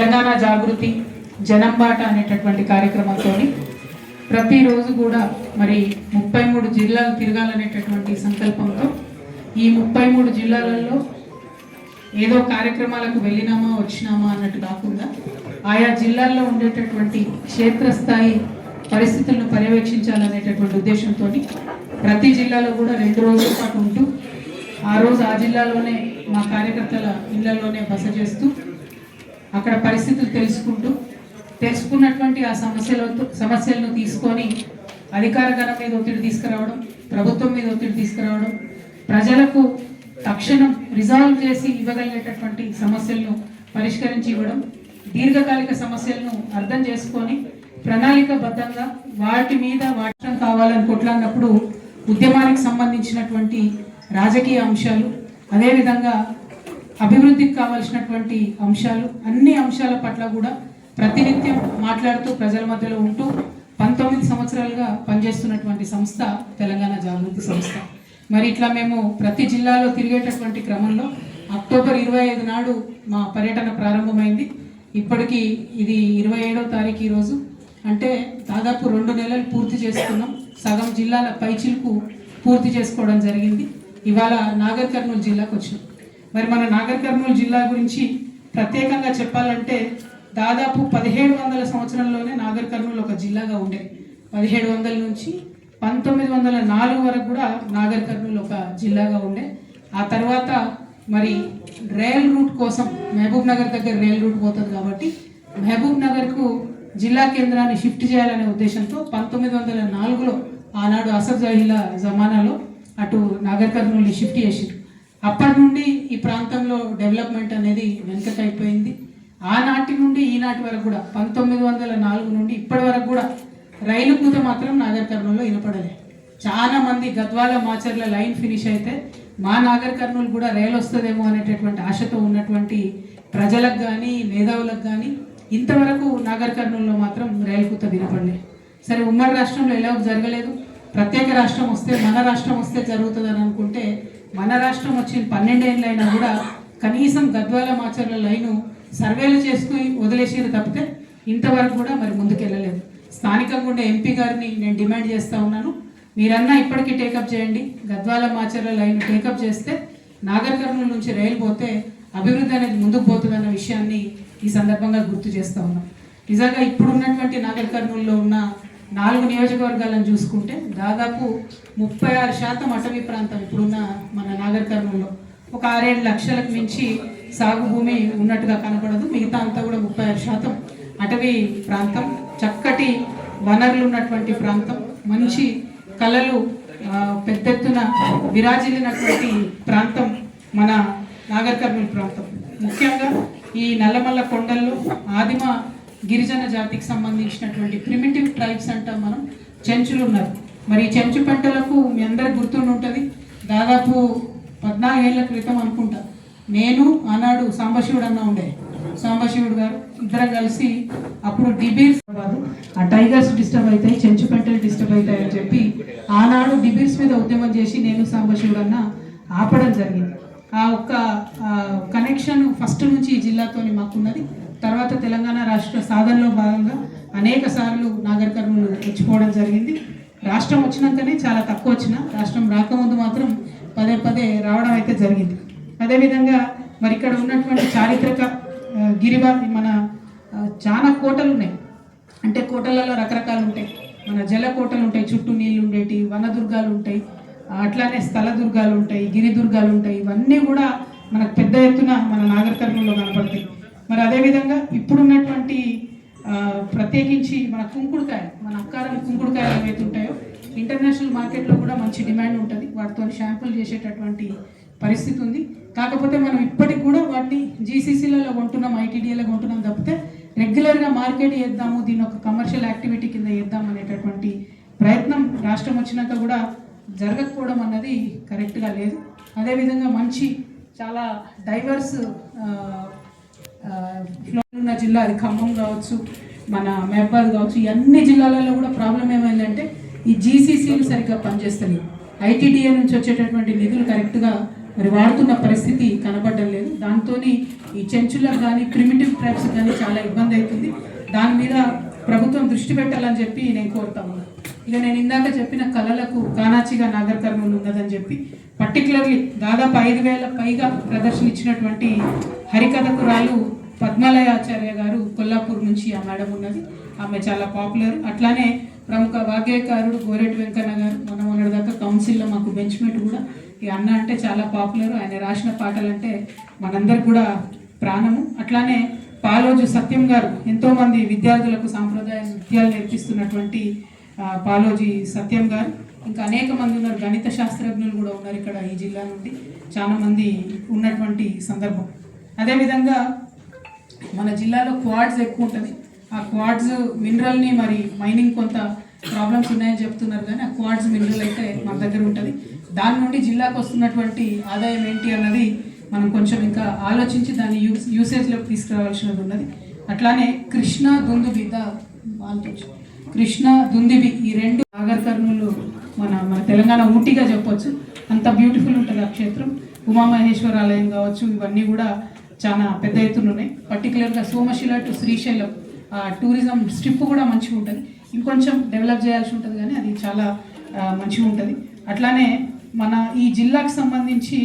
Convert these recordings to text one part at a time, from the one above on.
తెలంగాణ జాగృతి జనంబాట అనేటటువంటి కార్యక్రమంతో ప్రతిరోజు కూడా మరి ముప్పై మూడు జిల్లాలు తిరగాలనేటటువంటి సంకల్పంతో ఈ ముప్పై మూడు జిల్లాలలో ఏదో కార్యక్రమాలకు వెళ్ళినామా వచ్చినామా అన్నట్టు కాకుండా ఆయా జిల్లాల్లో ఉండేటటువంటి క్షేత్రస్థాయి పరిస్థితులను పర్యవేక్షించాలనేటటువంటి ఉద్దేశంతో ప్రతి జిల్లాలో కూడా రెండు రోజుల పాటు ఉంటూ ఆ రోజు ఆ జిల్లాలోనే మా కార్యకర్తల ఇళ్ళలోనే బస చేస్తూ అక్కడ పరిస్థితులు తెలుసుకుంటూ తెలుసుకున్నటువంటి ఆ సమస్యలతో సమస్యలను తీసుకొని అధికార గణం మీద ఒత్తిడి తీసుకురావడం ప్రభుత్వం మీద ఒత్తిడి తీసుకురావడం ప్రజలకు తక్షణం రిజాల్వ్ చేసి ఇవ్వగలిగేటటువంటి సమస్యలను పరిష్కరించి ఇవ్వడం దీర్ఘకాలిక సమస్యలను అర్థం చేసుకొని ప్రణాళికబద్ధంగా వాటి మీద వాటం కావాలని కొట్లాడినప్పుడు ఉద్యమానికి సంబంధించినటువంటి రాజకీయ అంశాలు అదేవిధంగా అభివృద్ధికి కావాల్సినటువంటి అంశాలు అన్ని అంశాల పట్ల కూడా ప్రతినిత్యం మాట్లాడుతూ ప్రజల మధ్యలో ఉంటూ పంతొమ్మిది సంవత్సరాలుగా పనిచేస్తున్నటువంటి సంస్థ తెలంగాణ జాగృతి సంస్థ. మరి ఇట్లా మేము ప్రతి జిల్లాలో తిరిగేటటువంటి క్రమంలో అక్టోబర్ ఇరవై ఐదు నాడు మా పర్యటన ప్రారంభమైంది. ఇప్పటికీ ఇది ఇరవై ఏడవ తారీఖు ఈరోజు. అంటే దాదాపు రెండు నెలలు పూర్తి చేసుకున్నాం. సగం జిల్లాల పైచిలకు పూర్తి చేసుకోవడం జరిగింది. ఇవాళ నాగర్ కర్నూలు జిల్లాకు వచ్చినాం. మరి మన నాగర్ కర్నూలు జిల్లా గురించి ప్రత్యేకంగా చెప్పాలంటే దాదాపు పదిహేడు వందల సంవత్సరంలోనే నాగర్ కర్నూలు ఒక జిల్లాగా ఉండేది. పదిహేడు వందల నుంచి పంతొమ్మిది వందల నాలుగు వరకు కూడా నాగర్ కర్నూలు ఒక జిల్లాగా ఉండే. ఆ తర్వాత మరి రైల్ రూట్ కోసం మహబూబ్ నగర్ దగ్గర రైల్ రూట్ పోతుంది కాబట్టి మహబూబ్ నగర్కు జిల్లా కేంద్రాన్ని షిఫ్ట్ చేయాలనే ఉద్దేశంతో పంతొమ్మిది వందల నాలుగులో ఆనాడు అసఫ్ జహీల జమానాలో అటు నాగర్ కర్నూలుని షిఫ్ట్ చేసిండ్రు. అప్పటి నుండి ఈ ప్రాంతంలో డెవలప్మెంట్ అనేది వెనుకకైపోయింది. ఆనాటి నుండి ఈనాటి వరకు కూడా పంతొమ్మిది వందల నాలుగు నుండి ఇప్పటి వరకు కూడా రైలు కూత మాత్రం నాగర్ కర్నూలులో వినపడలే. చాలా మంది గద్వాల మాచర్ల లైన్ ఫినిష్ అయితే మా నాగర్ కర్నూలు కూడా రైలు వస్తుందేమో అనేటటువంటి ఆశతో ఉన్నటువంటి ప్రజలకు కానీ మేధావులకు కానీ ఇంతవరకు నాగర్ కర్నూలులో మాత్రం రైలు కూత వినపడలే. సరే ఉమ్మడి రాష్ట్రంలో ఎలా జరగలేదు? ప్రత్యేక రాష్ట్రం వస్తే మన రాష్ట్రం వస్తే జరుగుతుందని అనుకుంటే మన రాష్ట్రం వచ్చిన పన్నెండేళ్ళైనా అయినా కూడా కనీసం గద్వాల మాచర్ల లైను సర్వేలు చేసుకుని వదిలేసేది తప్పితే ఇంతవరకు కూడా మరి ముందుకెళ్ళలేదు. స్థానికంగా ఉండే ఎంపీ గారిని నేను డిమాండ్ చేస్తూ ఉన్నాను. మీరన్నా ఇప్పటికీ టేకప్ చేయండి. గద్వాల మాచర్ల లైన్ టేకప్ చేస్తే నాగర్ కర్నూలు నుంచి రైలు పోతే అభివృద్ధి అనేది ముందుకు పోతుందన్న విషయాన్ని ఈ సందర్భంగా గుర్తు చేస్తూ ఉన్నాం నిజంగా ఇప్పుడున్నటువంటి నాగర్ కర్నూలులో ఉన్న నాలుగు నియోజకవర్గాలను చూసుకుంటే దాదాపు ముప్పై ఆరు శాతం అటవీ ప్రాంతం ఇప్పుడున్న మన నాగర్ ఒక ఆరేడు లక్షలకు మించి సాగు భూమి ఉన్నట్టుగా కనపడదు. మిగతా అంతా కూడా ముప్పై ఆరు శాతం అటవీ ప్రాంతం. చక్కటి వనరులు ఉన్నటువంటి ప్రాంతం. మంచి కళలు పెద్ద ఎత్తున విరాజిల్లినటువంటి ప్రాంతం మన నాగర్ కర్నూలు ప్రాంతం. ముఖ్యంగా ఈ నల్లమల్ల కొండల్లో ఆదిమ గిరిజన జాతికి సంబంధించినటువంటి ప్రిమిటివ్ ట్రైబ్స్ అంటాం మనం. చెంచులు ఉన్నారు. మరి చెంచు పంటలకు మీ అందరికి గుర్తుండి ఉంటుంది. దాదాపు పద్నాలుగేళ్ళ క్రితం అనుకుంటా. నేను ఆనాడు సాంబశివుడు అన్న ఉండే. సాంబశివుడు గారు ఇద్దరం కలిసి అప్పుడు డిబీర్స్ కాదు ఆ టైగర్స్ డిస్టర్బ్ అవుతాయి చెంచు పంటలు డిస్టర్బ్ అవుతాయి అని చెప్పి ఆనాడు డిబీర్స్ మీద ఉద్యమం చేసి నేను సాంబశివుడు అన్న ఆపడం జరిగింది. ఆ ఒక్క కనెక్షన్ ఫస్ట్ నుంచి ఈ జిల్లాతోని మాకున్నది. తర్వాత తెలంగాణ రాష్ట్ర సాధనలో భాగంగా అనేక సార్లు నాగర్ కర్నూలు జరిగింది. రాష్ట్రం వచ్చినాకనే చాలా తక్కువ వచ్చిన రాష్ట్రం రాకముందు మాత్రం పదే పదే రావడం అయితే జరిగింది. అదేవిధంగా మరి ఇక్కడ ఉన్నటువంటి చారిత్రక గిరివారి మన చాలా కోటలు ఉన్నాయి అంటే కోటలలో రకరకాలు ఉంటాయి మన జల కోటలు ఉంటాయి చుట్టూ నీళ్ళు ఉండేటి వనదుర్గాలు ఉంటాయి అట్లానే స్థల దుర్గాలు ఉంటాయి గిరి దుర్గాలు ఉంటాయి ఇవన్నీ కూడా మనకు పెద్ద ఎత్తున మన నాగరికర్మంలో కనపడతాయి. మరి అదేవిధంగా ఇప్పుడున్నటువంటి ప్రత్యేకించి మన కుంకుడుకాయ మన అక్కారం కుంకుడుకాయలు ఏవైతే ఉంటాయో ఇంటర్నేషనల్ మార్కెట్లో కూడా మంచి డిమాండ్ ఉంటుంది. వాటితో షాంపుల్ చేసేటటువంటి పరిస్థితి ఉంది. కాకపోతే మనం ఇప్పటికి కూడా వాటిని జీసీసీలలో కొంటున్నాం ఐటీడీఏలో కొంటున్నాం తప్పితే రెగ్యులర్గా మార్కెట్ చేద్దాము దీని ఒక కమర్షియల్ యాక్టివిటీ కింద చేద్దాం అనేటటువంటి ప్రయత్నం రాష్ట్రం వచ్చినాక కూడా జరగకపోవడం అన్నది కరెక్ట్గా లేదు. అదేవిధంగా మంచి చాలా డైవర్స్ ఉన్న జిల్లా అది ఖమ్మం కావచ్చు మన మహబాద్ కావచ్చు ఈ అన్ని జిల్లాలలో కూడా ప్రాబ్లం ఏమైందంటే ఈ జీసీసీలు సరిగ్గా పనిచేస్తలేవు ఐటీడీఏ నుంచి వచ్చేటటువంటి నిధులు కరెక్ట్గా మరి వాడుతున్న పరిస్థితి కనబడడం లేదు. దాంతో ఈ చెంచులకు కానీ ప్రిమిటివ్ ట్రైబ్స్ కానీ చాలా ఇబ్బంది అవుతుంది. దాని మీద ప్రభుత్వం దృష్టి పెట్టాలని చెప్పి నేను కోరుతాను ఇక నేను ఇందాక చెప్పిన కళలకు కానాచిగా నాగర్ కర్నూలు ఉన్నదని చెప్పి పర్టికులర్లీ దాదాపు ఐదు వేల పైగా ప్రదర్శన ఇచ్చినటువంటి హరికథకురాలు పద్మాలయ ఆచార్య గారు కొల్లాపూర్ నుంచి ఆ మేడం ఉన్నది. ఆమె చాలా పాపులర్. అట్లానే ప్రముఖ వాగ్గేయకారుడు గోరెటి వెంకన్న గారు మనం ఉన్నదాకా కౌన్సిల్లో మాకు బెంచ్మెంట్ కూడా. ఈ అన్న అంటే చాలా పాపులర్. ఆయన రాసిన పాటలు అంటే మనందరికి కూడా ప్రాణము. అట్లానే పాలోజు సత్యం గారు ఎంతోమంది విద్యార్థులకు సాంప్రదాయ నృత్యాలు నేర్పిస్తున్నటువంటి పాలోజీ సత్యం గారు. ఇంకా అనేక మంది ఉన్నారు. గణిత శాస్త్రజ్ఞులు కూడా ఉన్నారు ఇక్కడ ఈ జిల్లా నుండి. చాలా మంది ఉన్నటువంటి సందర్భం. అదేవిధంగా మన జిల్లాలో క్వాడ్స్ ఎక్కువ ఉంటుంది. ఆ క్వాడ్స్ మినరల్ని మరి మైనింగ్ కొంత ప్రాబ్లమ్స్ ఉన్నాయని చెప్తున్నారు కానీ ఆ క్వాడ్స్ మినరల్ అయితే మన దగ్గర ఉంటుంది. దాని నుండి జిల్లాకు వస్తున్నటువంటి ఆదాయం ఏంటి అన్నది మనం కొంచెం ఇంకా ఆలోచించి దాన్ని యూస్ యూసేజ్లోకి తీసుకురావాల్సినది ఉన్నది. అట్లానే కృష్ణ దుందుబి ద కృష్ణ దుందిబి ఈ రెండు నాగర్ కర్నూలు మన మన తెలంగాణ ఊటీగా చెప్పొచ్చు. అంత బ్యూటిఫుల్ ఉంటుంది ఆ క్షేత్రం. ఉమామహేశ్వర ఆలయం కావచ్చు ఇవన్నీ కూడా చాలా పెద్ద ఎత్తున ఉన్నాయి. పర్టికులర్గా సోమశిల టు శ్రీశైలం ఆ టూరిజం స్ట్రిప్ కూడా మంచిగా ఉంటుంది. ఇంకొంచెం డెవలప్ చేయాల్సి ఉంటుంది కానీ అది చాలా మంచిగా ఉంటుంది. అట్లానే మన ఈ జిల్లాకు సంబంధించి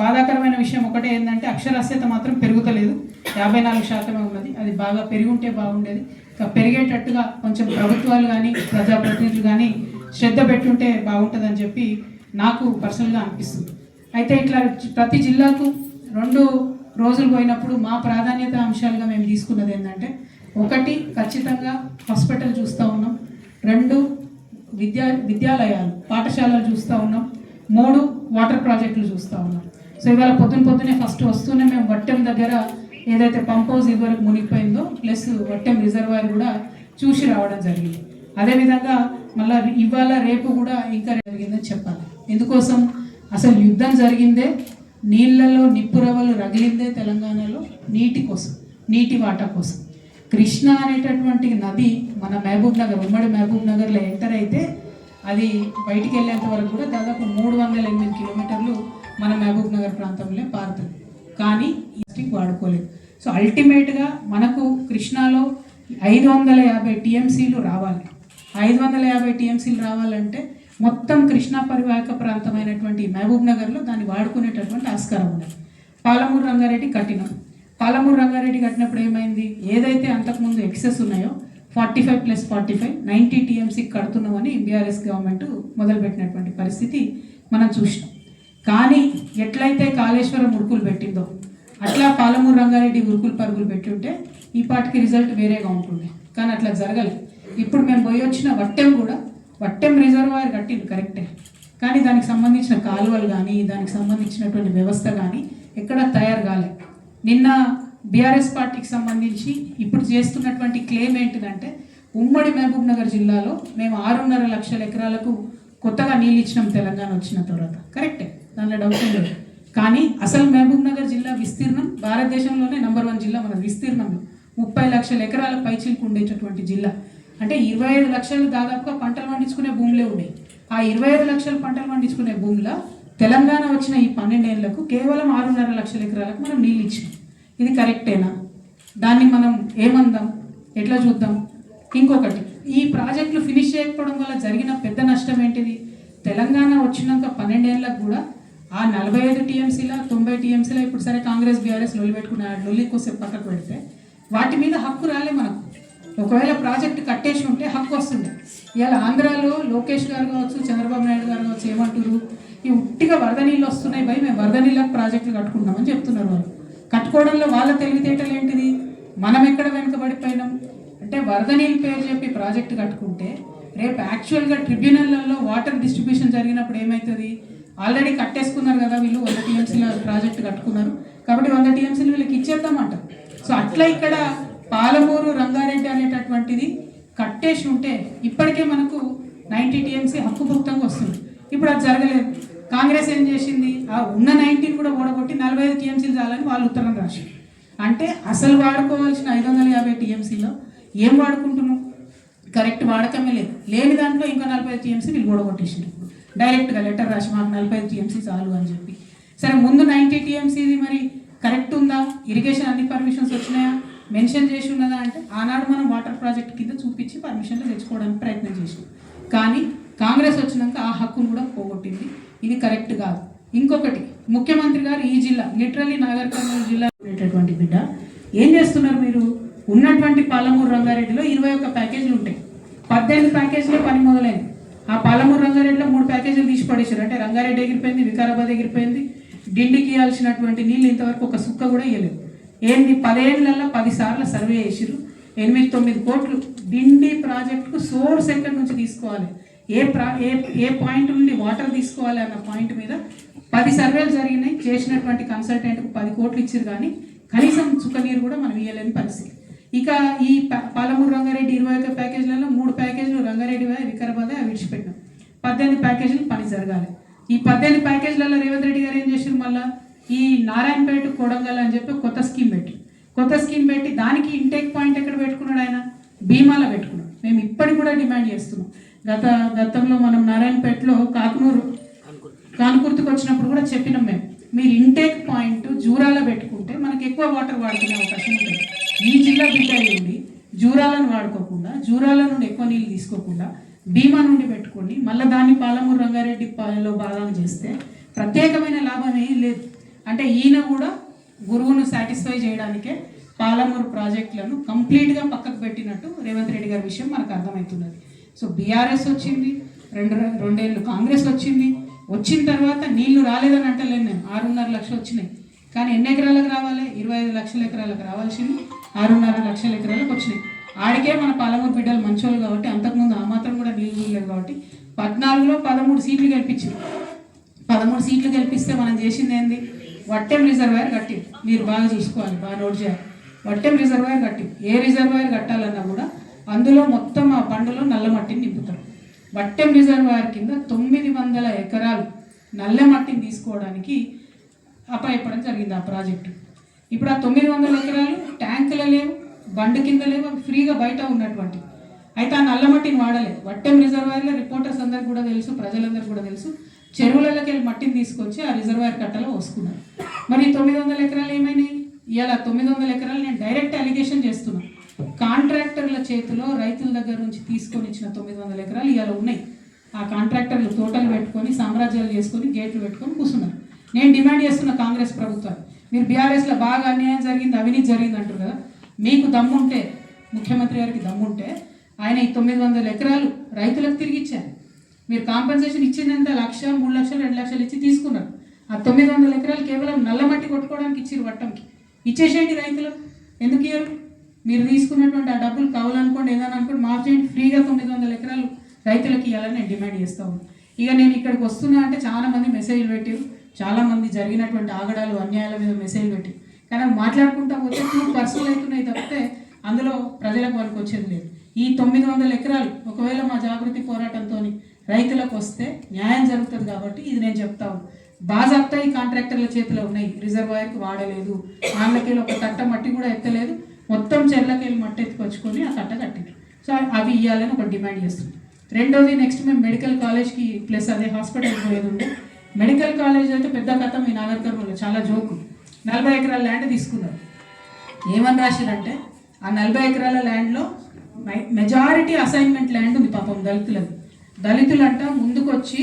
బాధాకరమైన విషయం ఒకటే ఏంటంటే అక్షరాస్యత మాత్రం పెరుగుతలేదు. యాభై నాలుగు శాతమే ఉన్నది. అది బాగా పెరిగి ఉంటే బాగుండేది. ఇంకా పెరిగేటట్టుగా కొంచెం ప్రభుత్వాలు కానీ ప్రజాప్రతినిధులు కానీ శ్రద్ధ పెట్టుంటే బాగుంటుందని చెప్పి నాకు పర్సనల్గా అనిపిస్తుంది. అయితే ఇట్లా ప్రతి జిల్లాకు రెండు రోజులు పోయినప్పుడు మా ప్రాధాన్యత అంశాలుగా మేము తీసుకున్నది ఏంటంటే ఒకటి ఖచ్చితంగా హాస్పిటల్ చూస్తూ ఉన్నాం. రెండు విద్యా విద్యాలయాలు పాఠశాలలు చూస్తూ ఉన్నాం. మూడు వాటర్ ప్రాజెక్టులు చూస్తూ ఉన్నాం. సో ఇవాళ పొద్దున పొద్దునే ఫస్ట్ వస్తూనే మేము వట్టెం దగ్గర ఏదైతే పంప్ హౌస్ ఇదివరకు మునిగిపోయిందో ప్లస్ వట్టెం రిజర్వాయర్ కూడా చూసి రావడం జరిగింది. అదేవిధంగా మళ్ళీ ఇవాళ రేపు కూడా ఇంకా జరిగిందని చెప్పాలి. ఎందుకోసం? అసలు యుద్ధం జరిగిందే నీళ్ళలో నిప్పురవలు రగిలిందే తెలంగాణలో నీటి కోసం నీటి వాటా కోసం. కృష్ణ అనేటటువంటి నది మన మహబూబ్ నగర్ ఉమ్మడి మహబూబ్ నగర్లో ఎంటర్ అయితే అది బయటికి వెళ్ళేంత వరకు కూడా దాదాపు మూడు వందల ఎనిమిది కిలోమీటర్లు మన మహబూబ్ నగర్ ప్రాంతంలో పారుతుంది. కానీ ఈ వాడుకోలేదు. సో అల్టిమేట్గా మనకు కృష్ణాలో ఐదు వందల యాభై టీఎంసీలు రావాలి. ఐదు వందల యాభై టీఎంసీలు రావాలంటే మొత్తం కృష్ణా పరివాహక ప్రాంతమైనటువంటి మహబూబ్ నగర్లో దాన్ని వాడుకునేటటువంటి ఆస్కారం ఉన్నది. పాలమూరు రంగారెడ్డి కట్టినాం పాలమూరు రంగారెడ్డి కట్టినప్పుడు ఏమైంది? ఏదైతే అంతకుముందు ఎక్సెస్ ఉన్నాయో forty five plus forty five ninety టీఎంసీకి కడుతున్నామని బీఆర్ఎస్ గవర్నమెంట్ మొదలుపెట్టినటువంటి పరిస్థితి మనం చూసినాం. కానీ ఎట్లయితే కాళేశ్వరం ఉరుకులు పెట్టిందో అట్లా పాలమూరు రంగారెడ్డి ఉరుకులు పరుగులు పెట్టుంటే ఈ పాటికి రిజల్ట్ వేరేగా ఉంటుండే. కానీ అట్లా జరగలేదు ఇప్పుడు మేము పోయి వచ్చిన వట్టెం కూడా వట్టెం రిజర్వాయర్ కట్టింది కరెక్టే కానీ దానికి సంబంధించిన కాలువలు కానీ దానికి సంబంధించినటువంటి వ్యవస్థ కానీ ఎక్కడ తయారు కాలే. నిన్న బీఆర్ఎస్ పార్టీకి సంబంధించి ఇప్పుడు చేస్తున్నటువంటి క్లెయిమ్ ఏంటిదంటే ఉమ్మడి మహబూబ్ నగర్ జిల్లాలో మేము ఆరున్నర లక్షల ఎకరాలకు కొత్తగా నీళ్ళు ఇచ్చినాం తెలంగాణ వచ్చిన తర్వాత. కరెక్టే దానిలో డౌట్ లేదు. కానీ అసలు మహబూబ్ నగర్ జిల్లా విస్తీర్ణం భారతదేశంలోనే నంబర్ వన్ జిల్లా మన విస్తీర్ణంలో ముప్పై లక్షల ఎకరాల పైచిల్కు ఉండేటటువంటి జిల్లా. అంటే ఇరవై ఐదు లక్షలు దాదాపుగా పంటలు పండించుకునే భూములే ఉన్నాయి. ఆ ఇరవై ఐదు లక్షలు పంటలు పండించుకునే భూమిలో తెలంగాణ వచ్చిన ఈ పన్నెండేళ్ళకు కేవలం ఆరున్నర లక్షల ఎకరాలకు మనం నీళ్ళు ఇచ్చినాం. ఇది కరెక్టేనా? దాన్ని మనం ఏమందాం? ఎట్లా చూద్దాం? ఇంకొకటి ఈ ప్రాజెక్టులు ఫినిష్ చేయకపోవడం వల్ల జరిగిన పెద్ద నష్టం ఏంటిది? తెలంగాణ వచ్చినాక పన్నెండేళ్ళకు కూడా ఆ నలభై ఐదు టీఎంసీల తొంభై టీఎంసీల ఇప్పుడు సరే కాంగ్రెస్ బీఆర్ఎస్ లొల్లి పెట్టుకున్న లొల్లి కోసేపు పక్కకు పెడితే వాటి మీద హక్కు రాలే మనకు. ఒకవేళ ప్రాజెక్ట్ కట్టేసి ఉంటే హక్కు వస్తుండే ఇవాళ ఆంధ్రాలో లోకేష్ గారు కావచ్చు చంద్రబాబు నాయుడు గారు కావచ్చు ఏమంటారు ఈ ఉట్టిగా వరద నీళ్ళు వస్తున్నాయి భయ మేము వరద నీళ్ళకి ప్రాజెక్టులు కట్టుకుంటామని చెప్తున్నారు వాళ్ళు. కట్టుకోవడంలో వాళ్ళ తెలివితేటలు ఏంటిది? మనం ఎక్కడ వెనుకబడిపోయినాం? అంటే వరద నీళ్ళు పేరు చెప్పి ప్రాజెక్ట్ కట్టుకుంటే రేపు యాక్చువల్గా ట్రిబ్యునల్లలో వాటర్ డిస్ట్రిబ్యూషన్ జరిగినప్పుడు ఏమవుతుంది ఆల్రెడీ కట్టేసుకున్నారు కదా వీళ్ళు వంద టీఎంసీల ప్రాజెక్ట్ కట్టుకున్నారు. కాబట్టి వంద టీఎంసీలు వీళ్ళకి ఇచ్చేద్దామంట. సో అట్లా ఇక్కడ పాలమూరు రంగారెడ్డి అనేటటువంటిది కట్టేసి ఉంటే ఇప్పటికే మనకు నైన్టీ టీఎంసీ హక్కుభుక్తంగా వస్తుంది. ఇప్పుడు అది జరగలేదు. కాంగ్రెస్ ఏం చేసింది? ఆ ఉన్న నైన్టీన్ కూడా ఓడగొట్టి నలభై ఐదు టీఎంసీలు చాలని వాళ్ళు ఉత్తరం రాశారు. అంటే అసలు వాడుకోవాల్సిన ఐదు వందల యాభై టీఎంసీలో ఏం వాడుకుంటున్నాం? కరెక్ట్ వాడకమే లేదు. లేని దాంట్లో ఇంకా నలభై ఐదు టీఎంసీ వీళ్ళు ఓడగొట్టేసారు డైరెక్ట్గా లెటర్ రాసి మాకు నలభై ఐదు టీఎంసీ చాలు అని చెప్పి. సరే ముందు నైంటీ టీఎంసీది మరి కరెక్ట్ ఉందా? ఇరిగేషన్ అన్ని పర్మిషన్స్ వచ్చినాయా? మెన్షన్ చేసి ఉన్నదా అంటే ఆనాడు మనం వాటర్ ప్రాజెక్ట్ కింద చూపించి పర్మిషన్లు తెచ్చుకోవడానికి ప్రయత్నం చేసినాం. కానీ కాంగ్రెస్ వచ్చినాక ఆ హక్కును కూడా పోగొట్టింది. ఇది కరెక్ట్ కాదు. ఇంకొకటి ముఖ్యమంత్రి గారు ఈ జిల్లా లిటరలీ నాగర్ కర్నూలు జిల్లా ఉండేటటువంటి బిడ్డ. ఏం చేస్తున్నారు మీరు? ఉన్నటువంటి పాలమూరు రంగారెడ్డిలో ఇరవై ఒక్క ప్యాకేజీలు ఉంటాయి. పద్దెనిమిది ప్యాకేజీలే పని మొదలైంది. ఆ పాలమూరు రంగారెడ్డిలో మూడు ప్యాకేజీలు తీసి పడేశారు. అంటే రంగారెడ్డి ఎగిరిపోయింది వికారాబాద్ ఎగిరిపోయింది. డిండికి ఇవ్వాల్సినటువంటి నీళ్ళు ఇంతవరకు ఒక సుక్క కూడా ఇవ్వలేదు. ఏంది? పదేళ్ళల్లో పది సార్లు సర్వే చేసిరు ఎనిమిది తొమ్మిది కోట్లు డిండి ప్రాజెక్టుకు సోర్స్ ఎక్కడి నుంచి తీసుకోవాలి ఏ ప్రా ఏ ఏ పాయింట్ నుండి వాటర్ తీసుకోవాలి అన్న పాయింట్ మీద పది సర్వేలు జరిగినాయి చేసినటువంటి కన్సల్టెంట్కు పది కోట్లు ఇచ్చారు కానీ కనీసం చుక్క నీరు కూడా మనం ఇవ్వలేని పరిస్థితి ఇక ఈ పాలమూరు రంగారెడ్డి ఇరవై ఒక్క ప్యాకేజీలలో మూడు ప్యాకేజీలు రంగారెడ్డి వికారాబాద్ అవి విడిచిపెట్టినాం పద్దెనిమిది ప్యాకేజీలు పని జరగాలి ఈ పద్దెనిమిది ప్యాకేజీలలో రేవంత్ రెడ్డి గారు ఏం చేశారు మళ్ళీ ఈ నారాయణపేట కొడంగల్ అని చెప్పి కొత్త స్కీమ్ పెట్టి దానికి ఇంటేక్ పాయింట్ ఎక్కడ పెట్టుకున్నాడు ఆయన భీమాలో పెట్టుకున్నాం మేము ఇప్పటికి కూడా డిమాండ్ చేస్తున్నాం గత గతంలో మనం నారాయణపేటలో కాకునూరు కానుకుర్తికి వచ్చినప్పుడు కూడా చెప్పినాం మేము మీరు ఇంటేక్ పాయింట్ జూరాల పెట్టుకుంటే మనకి ఎక్కువ వాటర్ వాడుకునే అవకాశం ఉంటుంది ఈ జిల్లా బిడ్డ అయ్యండి జూరాలను వాడుకోకుండా జూరాల నుండి ఎక్కువ నీళ్ళు తీసుకోకుండా భీమా నుండి పెట్టుకోండి మళ్ళీ దాన్ని పాలమూరు రంగారెడ్డి పాలలో భాగం చేస్తే ప్రత్యేకమైన లాభం ఏం లేదు. అంటే ఈయన కూడా గురువును సాటిస్ఫై చేయడానికే పాలమూరు ప్రాజెక్టులను కంప్లీట్గా పక్కకు పెట్టినట్టు రేవంత్ రెడ్డి గారి విషయం మనకు అర్థమవుతున్నది. సో బీఆర్ఎస్ వచ్చింది రెండు రెండేళ్ళు కాంగ్రెస్ వచ్చింది వచ్చిన తర్వాత నీళ్ళు రాలేదని అంటలేను నేను. ఆరున్నర లక్షలు వచ్చినాయి. కానీ ఎన్ని ఎకరాలకు రావాలి? ఇరవై ఐదు లక్షల ఎకరాలకు రావాల్సింది. ఆరున్నర లక్షల ఎకరాలకు వచ్చినాయి ఆడికే మన పాలమూరు బిడ్డలు మంచోళ్ళు కాబట్టి అంతకుముందు ఆ మాత్రం కూడా నీళ్ళు లేదు కాబట్టి పద్నాలుగులో పదమూడు సీట్లు గెలిపించారు పదమూడు సీట్లు గెలిపిస్తే మనం చేసింది ఏంది? వట్టెం రిజర్వాయర్ కట్టి మీరు బాగా చూసుకోవాలి బాగా నోట్ చేయాలి. వట్టెం రిజర్వాయర్ కట్టి ఏ రిజర్వాయర్ కట్టాలన్నా కూడా అందులో మొత్తం ఆ బండలో నల్ల మట్టిని నింపుతారు. వట్టెం రిజర్వాయర్ కింద తొమ్మిది వందల ఎకరాలు నల్ల మట్టిని తీసుకోవడానికి అపాయపడడం జరిగింది ఆ ప్రాజెక్టు. ఇప్పుడు ఆ తొమ్మిది వందల ఎకరాలు ట్యాంకులు లేవు బండి కింద లేవు ఫ్రీగా బయట ఉన్నటువంటి. అయితే ఆ నల్ల మట్టిని వాడలేదు. వట్టెం రిజర్వాయర్లో రిపోర్టర్స్ అందరికి కూడా తెలుసు ప్రజలందరికీ కూడా తెలుసు. చెరువులలోకి వెళ్ళి మట్టిని తీసుకొచ్చి ఆ రిజర్వాయర్ కట్టలో వస్తున్నారు మరి తొమ్మిది వందల ఎకరాలు ఏమైనాయి? ఇవాళ తొమ్మిది వందల ఎకరాలు నేను డైరెక్ట్ అలిగేషన్ చేస్తున్నా. కాంట్రాక్టర్ల చేతిలో రైతుల దగ్గర నుంచి తీసుకొని ఇచ్చిన తొమ్మిది వందల ఎకరాలు ఇవాళ ఉన్నాయి. ఆ కాంట్రాక్టర్లు తోటలు పెట్టుకొని సామ్రాజ్యాలు చేసుకొని గేట్లు పెట్టుకొని కూర్చున్నారు. నేను డిమాండ్ చేస్తున్న కాంగ్రెస్ ప్రభుత్వాన్ని మీరు బీఆర్ఎస్లో బాగా అన్యాయం జరిగింది అవినీతి జరిగింది అంటారు కదా? మీకు దమ్ముంటే ముఖ్యమంత్రి గారికి దమ్ముంటే ఆయన ఈ తొమ్మిది వందల ఎకరాలు రైతులకు తిరిగి ఇచ్చారు. మీరు కాంపెన్సేషన్ ఇచ్చిందంత లక్ష మూడు లక్షలు రెండు లక్షలు ఇచ్చి తీసుకున్నారు. ఆ తొమ్మిది వందల ఎకరాలు కేవలం నల్ల మట్టి కొట్టుకోవడానికి ఇచ్చారు వట్టంకి. ఇచ్చేసేయండి రైతులు ఎందుకు ఇయ్యరు? మీరు తీసుకున్నటువంటి ఆ డబ్బులు కావాలనుకోండి ఏదైనా అనుకోండి మాఫ్ చేయండి. ఫ్రీగా తొమ్మిది వందల ఎకరాలు రైతులకు ఇవ్వాలని నేను డిమాండ్ చేస్తా ఉన్నాను ఇక నేను ఇక్కడికి వస్తున్నా అంటే చాలా మంది మెసేజ్లు పెట్టారు చాలామంది జరిగినటువంటి ఆగడాలు అన్యాయాల మీద మెసేజ్ పెట్టి. కానీ అవి మాట్లాడుకుంటా పోతే టూ పర్సనల్ అవుతున్నాయి తప్పితే అందులో ప్రజలకు వాళ్ళకి వచ్చేది లేదు. ఈ తొమ్మిది వందల ఎకరాలు ఒకవేళ మా జాగృతి పోరాటంతో రైతులకు వస్తే న్యాయం జరుగుతుంది కాబట్టి ఇది నేను చెప్తా బాజాప్తా ఈ కాంట్రాక్టర్ల చేతిలో ఉన్నాయి. రిజర్వాయర్కి వాడలేదు. వాళ్ళకెళ్ళి ఒక తట్ట మట్టి కూడా ఎత్తలేదు. మొత్తం చెర్లకెళ్ళి మట్టి ఎత్తుకొచ్చుకొని ఆ తట్ట కట్టింది సో అవి ఇవ్వాలని ఒక డిమాండ్ చేస్తుంది రెండోది నెక్స్ట్ మేము మెడికల్ కాలేజ్కి ప్లస్ అదే హాస్పిటల్ పోయేది ఉండే మెడికల్ కాలేజ్ అయితే పెద్ద కథ మీ నాగర్ కర్నూలు చాలా జోకు. నలభై ఎకరాల ల్యాండ్ తీసుకున్నారు. ఏమని రాశారంటే ఆ నలభై ఎకరాల ల్యాండ్లో మెజారిటీ అసైన్మెంట్ ల్యాండ్ ఉంది పాపం దళితులది. దళితులంట ముందుకొచ్చి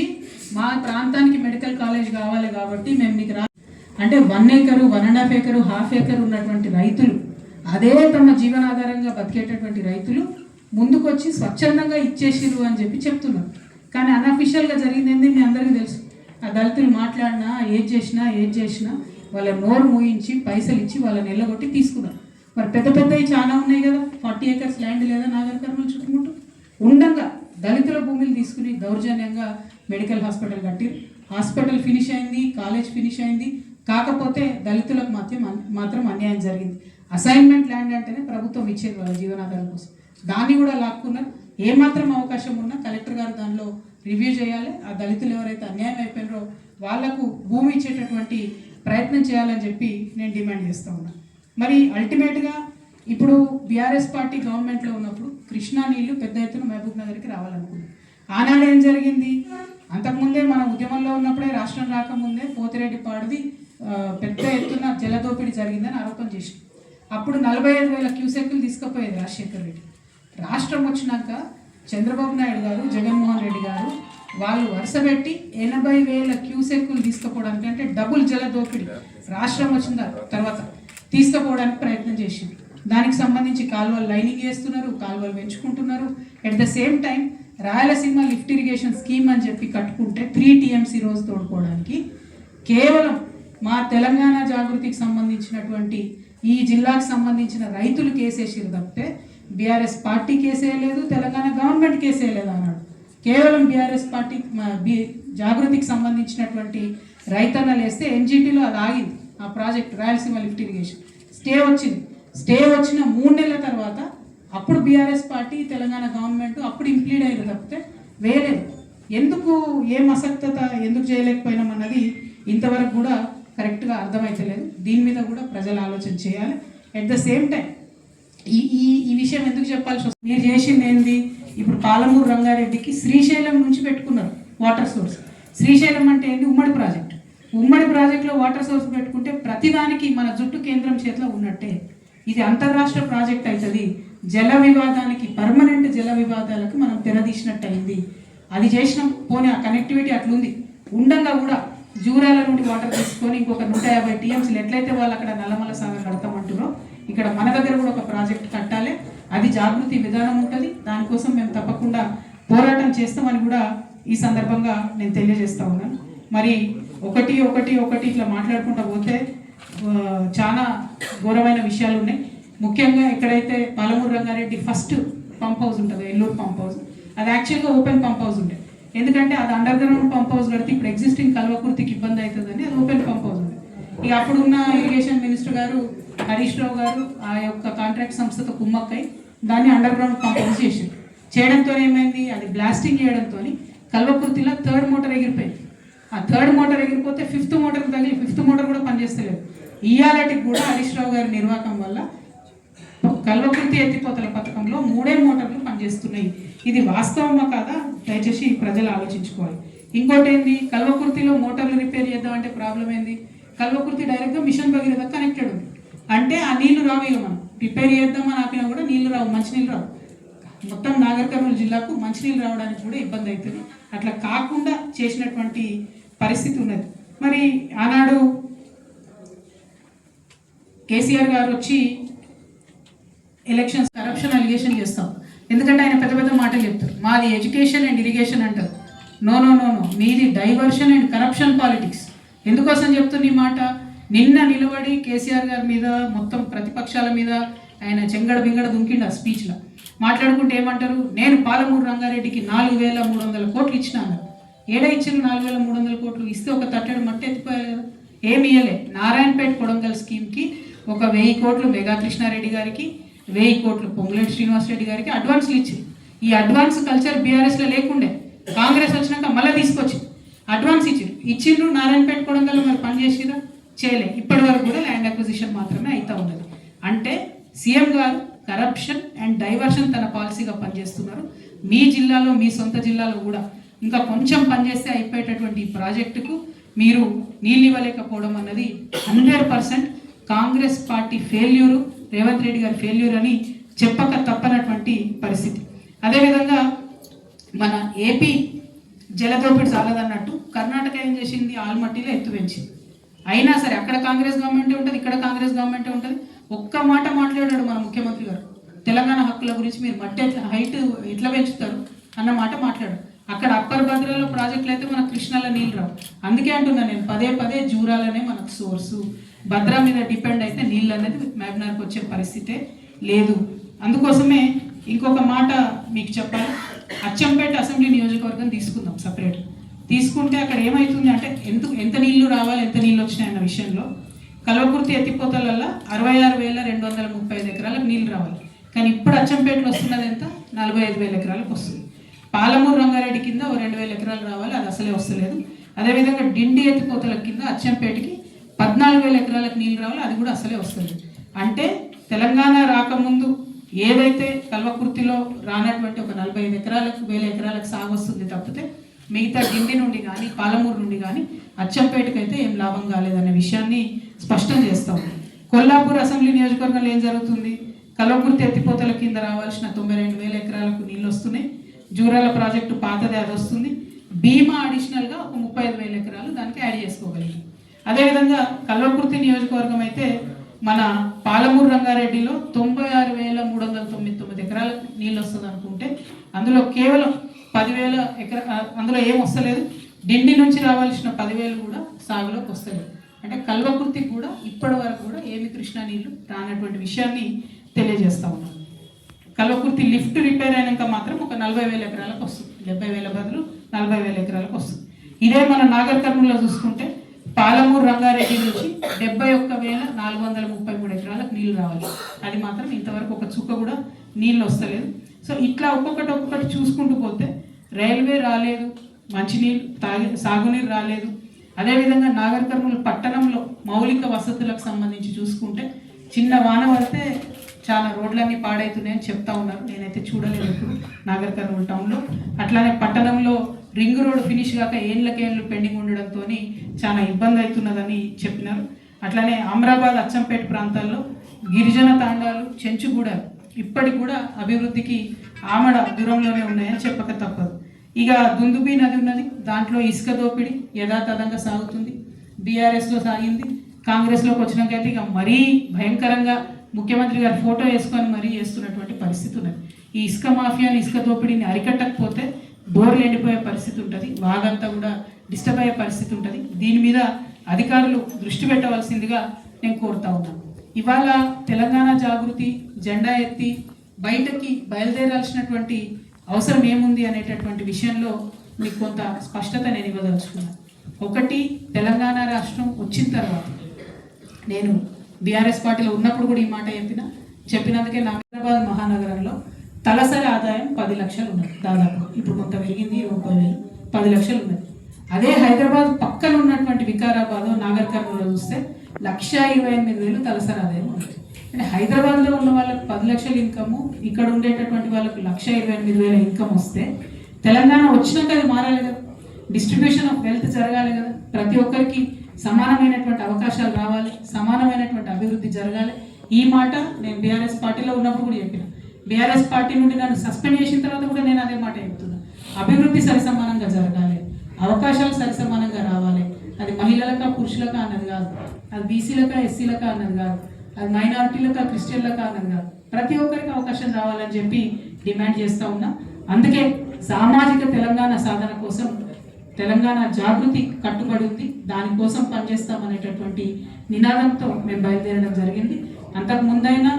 మా ప్రాంతానికి మెడికల్ కాలేజ్ కావాలి కాబట్టి మేము మీకు రా అంటే one acre one and half acre half acre ఉన్నటువంటి రైతులు అదే తమ జీవనాధారంగా బతికేటటువంటి రైతులు ముందుకొచ్చి స్వచ్ఛందంగా ఇచ్చేసిరు అని చెప్పి చెప్తున్నారు. కానీ అన్అఫిషియల్గా జరిగింది మీ అందరికీ తెలుసు. ఆ దళితులు మాట్లాడినా ఏం చేసినా ఏం చేసినా వాళ్ళ నోరు మూయించి పైసలు ఇచ్చి వాళ్ళని ఎల్లగొట్టి తీసుకున్నారు. మరి పెద్ద పెద్దవి చాలా ఉన్నాయి కదా ఫార్టీ ఏకర్స్ ల్యాండ్ లేదా నాగర్ కర్నూలు చుట్టుముట్టు? ఉండంగా దళితుల భూములు తీసుకుని దౌర్జన్యంగా మెడికల్ హాస్పిటల్ కట్టిరు. హాస్పిటల్ ఫినిష్ అయింది కాలేజ్ ఫినిష్ అయింది. కాకపోతే దళితులకు మాత్రం మాత్రం అన్యాయం జరిగింది. అసైన్మెంట్ ల్యాండ్ అంటేనే ప్రభుత్వం ఇచ్చేది వాళ్ళ జీవనాధారం కోసం. దాన్ని కూడా లాక్కున్నారు. ఏమాత్రం అవకాశం ఉన్నా కలెక్టర్ గారు దానిలో రివ్యూ చేయాలి. ఆ దళితులు ఎవరైతే అన్యాయం అయిపోయినారో వాళ్ళకు భూమి ఇచ్చేటటువంటి ప్రయత్నం చేయాలని చెప్పి నేను డిమాండ్ చేస్తూ ఉన్నా. మరి అల్టిమేట్గా ఇప్పుడు బీఆర్ఎస్ పార్టీ గవర్నమెంట్లో ఉన్నప్పుడు కృష్ణా నీళ్ళు పెద్ద ఎత్తున మహబూబ్ నగర్కి రావాలనుకుంది. ఆనాడు ఏం జరిగింది? అంతకుముందే మన ఉద్యమంలో ఉన్నప్పుడే రాష్ట్రం రాకముందే పోతిరెడ్డి పాడుది పెద్ద ఎత్తున జలదోపిడీ జరిగిందని ఆరోపణ చేసింది. అప్పుడు నలభై ఐదు వేల క్యూసెక్లు తీసుకుపోయేది రాజశేఖర్ రెడ్డి. రాష్ట్రం వచ్చినాక చంద్రబాబు నాయుడు గారు జగన్మోహన్ రెడ్డి గారు వాళ్ళు వరుసపెట్టి ఎనభై వేల క్యూసెక్కులు తీసుకుపోవడానికి అంటే డబుల్ జల దోపిడీ. రాష్ట్రం వచ్చిన తర్వాత తీసుకుపోవడానికి ప్రయత్నం చేసింది. దానికి సంబంధించి కాలువలు లైనింగ్ చేస్తున్నారు కాలువలు పెంచుకుంటున్నారు. At the same time Rayalaseema lift irrigation scheme అని చెప్పి కట్టుకుంటే త్రీ టీఎంసీ రోజు తోడుకోవడానికి కేవలం మా తెలంగాణ జాగృతికి సంబంధించినటువంటి ఈ జిల్లాకు సంబంధించిన రైతులు కేసేసిరు తప్పితే బీఆర్ఎస్ పార్టీ కేసేయలేదు తెలంగాణ గవర్నమెంట్ కేసేయలేదు అన్నాడు. కేవలం బీఆర్ఎస్ పార్టీ బీ జాగృతికి సంబంధించినటువంటి రైతన్నలు వేస్తే ఎన్జీటీలో అది ఆగింది ఆ project Rayalaseema lift irrigation. Stay వచ్చింది. స్టే వచ్చిన మూడు నెలల తర్వాత అప్పుడు బీఆర్ఎస్ పార్టీ తెలంగాణ గవర్నమెంట్ అప్పుడు ఇంప్లీడ్ అయ్యారు తప్పితే వేయలేదు. ఎందుకు ఏం అసక్తత ఎందుకు చేయలేకపోయినాం అన్నది ఇంతవరకు కూడా కరెక్ట్గా అర్థమైతలేదు. దీని మీద కూడా ప్రజలు ఆలోచన చేయాలి. ఎట్ ద సేమ్ టైం ఈ ఈ ఈ విషయం ఎందుకు చెప్పాల్సి వస్తుంది? మీరు చేసింది ఏంది? ఇప్పుడు పాలమూరు రంగారెడ్డికి శ్రీశైలం నుంచి పెట్టుకున్నారు వాటర్ సోర్స్. శ్రీశైలం అంటే ఏంది? ఉమ్మడి ప్రాజెక్ట్. ఉమ్మడి ప్రాజెక్టులో వాటర్ సోర్స్ పెట్టుకుంటే ప్రతిదానికి మన జుట్టు కేంద్రం చేతిలో ఉన్నట్టే. ఇది అంతర్రాష్ట్ర ప్రాజెక్ట్ అవుతుంది. జల వివాదానికి పర్మనెంట్ జల వివాదాలకు మనం తెరదీసినట్టు అయింది అది చేసిన పోనీ ఆ కనెక్టివిటీ అట్లుంది. ఉండంగా కూడా జూరాల నుండి వాటర్ తీసుకొని ఇంకొక నూట యాభై టీఎంసీలు ఎట్లయితే వాళ్ళు అక్కడ నల్లమల సాగర్ కడతామంటున్నారో ఇక్కడ మన దగ్గర కూడా ఒక ప్రాజెక్ట్ కట్టాలి. అది జాగృతి విధానం ఉంటుంది. దానికోసం మేము తప్పకుండా పోరాటం చేస్తామని కూడా ఈ సందర్భంగా నేను తెలియజేస్తా ఉన్నాను. మరి ఒకటి ఒకటి ఒకటి ఇట్లా మాట్లాడుకుంటా పోతే చాలా ఘోరమైన విషయాలు ఉన్నాయి. ముఖ్యంగా ఎక్కడైతే Palamuru Rangareddy first pump house ఉంటుంది ఎల్లూరు పంప్ హౌస్ అది యాక్చువల్గా ఓపెన్ పంప్ హౌస్ ఉండే. ఎందుకంటే అది అండర్ గ్రౌండ్ పంప్ హౌస్ కడితే ఇప్పుడు ఎగ్జిస్టింగ్ కల్వకుర్తికి ఇబ్బంది అవుతుందని అది ఓపెన్ పంప్ హౌస్ ఉండే ఇక అప్పుడున్న ఇరిగేషన్ మినిస్టర్ గారు హరీష్ రావు గారు ఆ యొక్క కాంట్రాక్ట్ సంస్థతో కుమ్మక్కై దాన్ని అండర్ గ్రౌండ్ కంపోజ్ హౌస్ చేసింది చేయడంతో ఏమైంది? అది బ్లాస్టింగ్ చేయడంతో కల్వకుర్తిలో థర్డ్ మోటార్ ఎగిరిపోయింది. ఆ థర్డ్ మోటార్ ఎగిరిపోతే ఫిఫ్త్ మోటార్ తగిలి ఫిఫ్త్ మోటార్ కూడా పనిచేస్తలేదు. ఇయాలటికి కూడా హరీష్ రావు గారి నిర్వాహకం వల్ల కల్వకుర్తి ఎత్తిపోతల పథకంలో మూడే మోటార్లు పనిచేస్తున్నాయి. ఇది వాస్తవమా కాదా? దయచేసి ప్రజలు ఆలోచించుకోవాలి. ఇంకోటి ఏంది? కల్వకుర్తిలో మోటార్లు రిపేర్ చేద్దామంటే ప్రాబ్లం ఏంది? కల్వకుర్తి డైరెక్ట్గా మిషన్ భగీరథ కనెక్టెడ్ ఉంది. అంటే ఆ నీళ్ళు రావు ఇక మనం. రిపేర్ చేద్దామని ఆపినా కూడా నీళ్ళు రావు మంచినీళ్ళు రావు. మొత్తం నాగర్ కర్నూలు జిల్లాకు మంచినీళ్ళు రావడానికి కూడా ఇబ్బంది అవుతుంది. అట్లా కాకుండా చేసినటువంటి పరిస్థితి ఉన్నది. మరి ఆనాడు కేసీఆర్ గారు వచ్చి ఎలక్షన్స్ కరప్షన్ అలిగేషన్ చేస్తాం. ఎందుకంటే ఆయన పెద్ద పెద్ద మాటలు చెప్తారు. మాది ఎడ్యుకేషన్ అండ్ ఇరిగేషన్ అంటారు. నో నో నో నో మీది డైవర్షన్ అండ్ కరప్షన్ పాలిటిక్స్ ఎందుకోసం చెప్తున్న ఈ మాట? నిన్న నిలబడి కేసీఆర్ గారి మీద మొత్తం ప్రతిపక్షాల మీద ఆయన చెంగడ బింగడ దుంకిండు ఆ స్పీచ్లో మాట్లాడుకుంటే ఏమంటారు? నేను పాలమూరు రంగారెడ్డికి నాలుగు వేల మూడు వందల కోట్లు ఇచ్చిన అన్నారు. ఏడ ఇచ్చిన నాలుగు వేల మూడు వందల కోట్లు? ఇస్తే ఒక తట్టెడు మట్టి ఎత్తిపోయారు కదా. ఏమి ఇయ్యలే. నారాయణపేట కొడంగల్ స్కీమ్కి ఒక వెయ్యి కోట్లు మెగా కృష్ణారెడ్డి గారికి వెయ్యి కోట్లు పొంగులేటి శ్రీనివాసరెడ్డి గారికి అడ్వాన్స్లు ఇచ్చింది. ఈ అడ్వాన్స్ కల్చర్ బీఆర్ఎస్లో లేకుండే. కాంగ్రెస్ వచ్చినాక మళ్ళీ తీసుకొచ్చి అడ్వాన్స్ ఇచ్చిండ్రు. ఇచ్చిండ్రు నారాయణపేట కొడంగల్ మరి పని చేసిరా చేయలే. ఇప్పటి వరకు కూడా ల్యాండ్ అక్విజిషన్ మాత్రమే అయితే ఉన్నది. అంటే సీఎం గారు కరప్షన్ అండ్ డైవర్షన్ తన పాలసీగా పనిచేస్తున్నారు. మీ జిల్లాలో మీ సొంత జిల్లాలో కూడా ఇంకా కొంచెం పనిచేస్తే అయిపోయేటటువంటి ఈ ప్రాజెక్టుకు మీరు నీళ్ళు ఇవ్వలేకపోవడం అన్నది hundred percent Congress party failure Revanth Reddy గారి ఫెయిల్యూర్ అని చెప్పక తప్పనటువంటి పరిస్థితి. అదేవిధంగా మన ఏపీ జలదోపిడి చాలదన్నట్టు కర్ణాటక ఏం చేసింది? ఆల్మట్టిలో ఎత్తు పెంచింది. అయినా సరే అక్కడ కాంగ్రెస్ గవర్నమెంటే ఉంటుంది ఇక్కడ కాంగ్రెస్ గవర్నమెంటే ఉంటుంది. ఒక్క మాట మాట్లాడాడు మన ముఖ్యమంత్రి గారు. తెలంగాణ హక్కుల గురించి మీరు మట్టి ఎట్లా హైట్ ఎట్లా పెంచుతారు అన్న మాట మాట్లాడు అక్కడ అప్పర్ భద్రలో ప్రాజెక్టులు అయితే మనకు కృష్ణాలో నీళ్ళు రావు. అందుకే అంటున్నా నేను పదే పదే జూరాలనే మనకు సోర్సు భద్ర మీద డిపెండ్ అయితే నీళ్ళు అనేది మ్యాగ్నార్కి వచ్చే పరిస్థితే లేదు. అందుకోసమే ఇంకొక మాట మీకు చెప్పాలి. అచ్చంపేట అసెంబ్లీ నియోజకవర్గం తీసుకుందాం సపరేట్ తీసుకుంటే అక్కడ ఏమవుతుంది అంటే ఎంత ఎంత నీళ్ళు రావాలి ఎంత నీళ్ళు వచ్చినాయి అన్న విషయంలో కల్వకుర్తి ఎత్తిపోతలల్లో అరవై ఆరు వేల రెండు వందల ముప్పై ఐదు ఎకరాలకు నీళ్ళు రావాలి. కానీ ఇప్పుడు అచ్చంపేటలో వస్తున్నది ఎంత? నలభై ఐదు వేల ఎకరాలకు వస్తుంది. పాలమూరు రంగారెడ్డి కింద ఓ రెండు వేల ఎకరాలు రావాలి అది అసలే వస్తలేదు. అదేవిధంగా డిండి ఎత్తిపోతల కింద అచ్చంపేటకి పద్నాలుగు వేల ఎకరాలకు నీళ్ళు రావాలి అది కూడా అసలే వస్తుంది అంటే తెలంగాణ రాకముందు ఏదైతే కల్వకుర్తిలో రానటువంటి ఒక నలభై ఐదు ఎకరాలకు వేల ఎకరాలకు సాగు వస్తుంది తప్పితే మిగతా డిండి నుండి కానీ పాలమూరు నుండి కానీ అచ్చంపేటకి అయితే ఏం లాభం కాలేదనే విషయాన్ని స్పష్టం చేస్తాం. కొల్లాపూర్ అసెంబ్లీ నియోజకవర్గంలో ఏం జరుగుతుంది? కలవకుర్తి ఎత్తిపోతల కింద రావాల్సిన తొంభై రెండు వేల ఎకరాలకు నీళ్ళు వస్తున్నాయి. జూరాల ప్రాజెక్టు పాతది అది వస్తుంది. బీమా అడిషనల్గా ఒక ముప్పై ఐదు వేల ఎకరాలు దానికి యాడ్ చేసుకోగలిగాం. అదేవిధంగా కల్వకుర్తి నియోజకవర్గం అయితే మన పాలమూరు రంగారెడ్డిలో తొంభై ఆరు వేల మూడు వందల తొమ్మిది తొమ్మిది ఎకరాలకు నీళ్ళు వస్తుంది అనుకుంటే అందులో కేవలం పదివేల ఎకర అందులో ఏం వస్తలేదు. డిండి నుంచి రావాల్సిన పదివేలు కూడా సాగులోకి వస్తలేదు. అంటే కల్వకుర్తికి కూడా ఇప్పటి వరకు కూడా ఏమి కృష్ణా నీళ్ళు రానటువంటి విషయాన్ని తెలియజేస్తూ ఉన్నాను కల్వకుర్తి లిఫ్ట్ రిపేర్ అయినాక మాత్రం ఒక నలభై వేల ఎకరాలకు వస్తుంది. డెబ్బై వేల బదులు నలభై వేల ఎకరాలకు వస్తుంది. ఇదే మన నాగర్ కర్నూలులో చూసుకుంటే పాలమూరు రంగారెడ్డి నుంచి డెబ్బై ఒక్క వేల నాలుగు వందల ముప్పై మూడు ఎకరాలకు నీళ్ళు రావాలి. అది మాత్రం ఇంతవరకు ఒక చుక్క కూడా నీళ్ళు వస్తలేదు. సో ఇట్లా ఒక్కొక్కటి ఒక్కొక్కటి చూసుకుంటూ పోతే రైల్వే రాలేదు మంచినీళ్ళు తాగి సాగునీరు రాలేదు. అదేవిధంగా నాగర్ కర్నూలు పట్టణంలో మౌలిక వసతులకు సంబంధించి చూసుకుంటే చిన్న వాన పడితే చాలా రోడ్లన్నీ పాడవుతున్నాయని చెప్తా ఉన్నారు. నేనైతే చూడలేదు ఇప్పుడు నాగర్ కర్నూలు టౌన్లో. అట్లానే పట్టణంలో రింగ్ రోడ్ ఫినిష్ కాక ఏళ్ళకేళ్ళు పెండింగ్ ఉండడంతో చాలా ఇబ్బంది అవుతున్నదని చెప్పినారు. అట్లానే అమరాబాద్ అచ్చంపేట ప్రాంతాల్లో గిరిజన తాండాలు చెంచుగూడలు ఇప్పటికి కూడా అభివృద్ధికి ఆమడ దూరంలోనే ఉన్నాయని చెప్పక తప్పదు. ఇక దుందుబి నది ఉన్నది. దాంట్లో ఇసుక దోపిడీ యథాతథంగా సాగుతుంది. బీఆర్ఎస్లో సాగింది. కాంగ్రెస్లోకి వచ్చినాకైతే ఇక మరీ భయంకరంగా ముఖ్యమంత్రి గారు ఫోటో వేసుకొని మరీ చేస్తున్నటువంటి పరిస్థితి ఉన్నది. ఈ ఇసుక మాఫియాని ఇసుక దోపిడీని అరికట్టకపోతే బోర్లు ఎండిపోయే పరిస్థితి ఉంటుంది. వాగంతా కూడా డిస్టర్బ్ అయ్యే పరిస్థితి ఉంటుంది. దీని మీద అధికారులు దృష్టి పెట్టవలసిందిగా నేను కోరుతా ఉన్నాను ఇవాళ తెలంగాణ జాగృతి జెండా ఎత్తి బయటకి బయలుదేరాల్సినటువంటి అవసరం ఏముంది అనేటటువంటి విషయంలో మీకు కొంత స్పష్టత నేను ఇవ్వదలుచుకున్నాను ఒకటి తెలంగాణ రాష్ట్రం వచ్చిన తర్వాత నేను బీఆర్ఎస్ పార్టీలో ఉన్నప్పుడు కూడా ఈ మాట చెప్పిన. చెప్పినందుకే నా హైదరాబాద్ మహానగరంలో తలసరి ఆదాయం పది లక్షలు ఉన్నది దాదాపు. ఇప్పుడు కొంత పెరిగింది ముప్పై వేలు. పది లక్షలు ఉన్నది. అదే హైదరాబాద్ పక్కన ఉన్నటువంటి వికారాబాద్ నాగర్ కర్నూలు చూస్తే లక్ష ఇరవై ఎనిమిది వేలు తలసరి ఆదాయం ఉంటుంది అంటే హైదరాబాద్లో ఉన్న వాళ్ళకి పది లక్షల ఇన్కమ్ ఇక్కడ ఉండేటటువంటి వాళ్ళకి లక్ష ఇరవై ఎనిమిది వేల ఇన్కమ్ వస్తే తెలంగాణ వచ్చినాక అది మారాలి కదా. డిస్ట్రిబ్యూషన్ ఆఫ్ వెల్త్ జరగాలి కదా. ప్రతి ఒక్కరికి సమానమైనటువంటి అవకాశాలు రావాలి సమానమైనటువంటి అభివృద్ధి జరగాలి. ఈ మాట నేను బీఆర్ఎస్ పార్టీలో ఉన్నప్పుడు కూడా చెప్పిన. బీఆర్ఎస్ పార్టీ నుండి నన్ను సస్పెండ్ చేసిన తర్వాత కూడా నేను అదే మాట చెప్తున్నా. అభివృద్ధి సరిసమానంగా జరగాలి. అవకాశాలు సరిసమానంగా రావాలి. అది మహిళలకా పురుషులకా అన్నది కాదు. అది బీసీలకా ఎస్సీలకా అన్నది కాదు. అది మైనారిటీలకా క్రిస్టియన్లకా అన్నది కాదు. ప్రతి ఒక్కరికి అవకాశం రావాలని చెప్పి డిమాండ్ చేస్తూ ఉన్నా. అందుకే సామాజిక తెలంగాణ సాధన కోసం తెలంగాణ జాగృతి కట్టుబడి ఉంది దానికోసం పనిచేస్తామనేటటువంటి నినాదంతో మేము బయలుదేరడం జరిగింది. అంతకు ముందైనా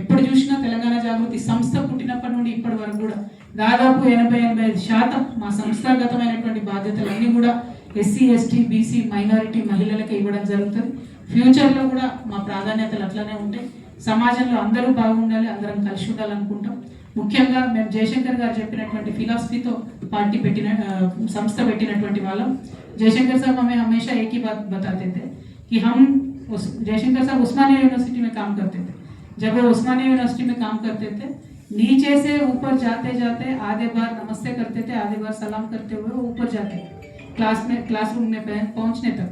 ఎప్పుడు చూసినా తెలంగాణ జాగృతి సంస్థ పుట్టినప్పటి నుండి ఇప్పటి వరకు కూడా దాదాపు ఎనభై ఎనభై ఐదు శాతం మా సంస్థాగతమైనటువంటి బాధ్యతలన్నీ కూడా ఎస్సీ ఎస్టీ బీసీ మైనారిటీ మహిళలకి ఇవ్వడం జరుగుతుంది. ఫ్యూచర్లో కూడా మా ప్రాధాన్యతలు అట్లనే ఉంటాయి సమాజంలో అందరూ బాగుండాలి అందరం కలిసి ఉండాలనుకుంటాం ముఖ్యంగా మేము జయశంకర్ గారు చెప్పినటువంటి ఫిలాసఫీతో పార్టీ పెట్టిన ఆ, సంస్థ పెట్టినటువంటి వాళ్ళం जयशंकर साहब हमें हमेशा एक ही बात बताते थे कि हम उस जयशंकर साहब उस्मानिया यूनिवर्सिटी में काम करते थे जब वो उस्मानिया यूनिवर्सिटी में काम करते थे नीचे से ऊपर जाते जाते आधे बार नमस्ते करते थे आधे बार सलाम करते हुए वो ऊपर जाते क्लास में क्लासरूम में पह- पहुंचने तक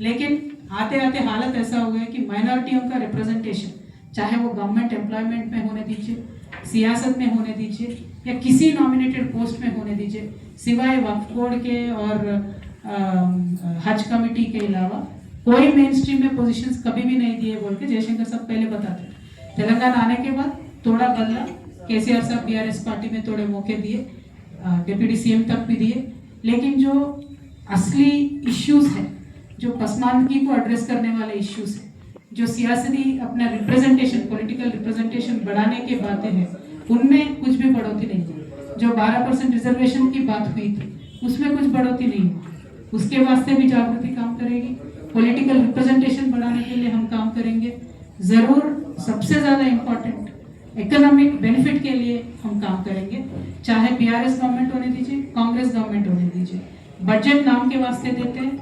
लेकिन आते आते हालत ऐसा हो गया कि माइनॉरिटियों का रिप्रेजेंटेशन चाहे वो गवर्नमेंट एम्प्लॉयमेंट में होने दीजिए सियासत में होने दीजिए या किसी नॉमिनेटेड पोस्ट में होने दीजिए सिवाय वक्फ बोर्ड के और अम, हज कमेटी के अलावा कोई मेन स्ट्रीम में पोजीशंस कभी भी नहीं दिए बोल के जयशंकर साहब पहले बताते तेलंगाना आने के बाद थोड़ा बदला केसीआर साहब बीआरएस पार्टी में थोड़े मौके दिए डिप्टी सीएम तक भी दिए। लेकिन जो असली इश्यूज़ हैं जो पसमानदगी को एड्रेस करने वाले इश्यूज़ हैं, जो सियासती अपना रिप्रेजेंटेशन पॉलिटिकल रिप्रेजेंटेशन बढ़ाने के बातें हैं, उनमें कुछ भी बढ़ोतरी नहीं हुई। जो 12 परसेंट रिजर्वेशन की बात हुई थी, उसमें कुछ बढ़ोतरी नहीं हुई। उसके वास्ते भी जागृति काम करेगी। पॉलिटिकल रिप्रेजेंटेशन बढ़ाने के लिए हम काम करेंगे। ज़रूर सबसे ज़्यादा इम्पोर्टेंट इकोनॉमिक बेनिफिट के लिए हम काम करेंगे। चाहे बीआरएस गवर्नमेंट होने दीजिए कांग्रेस गवर्नमेंट होने दीजिए। बजट नाम के वास्ते देते हैं।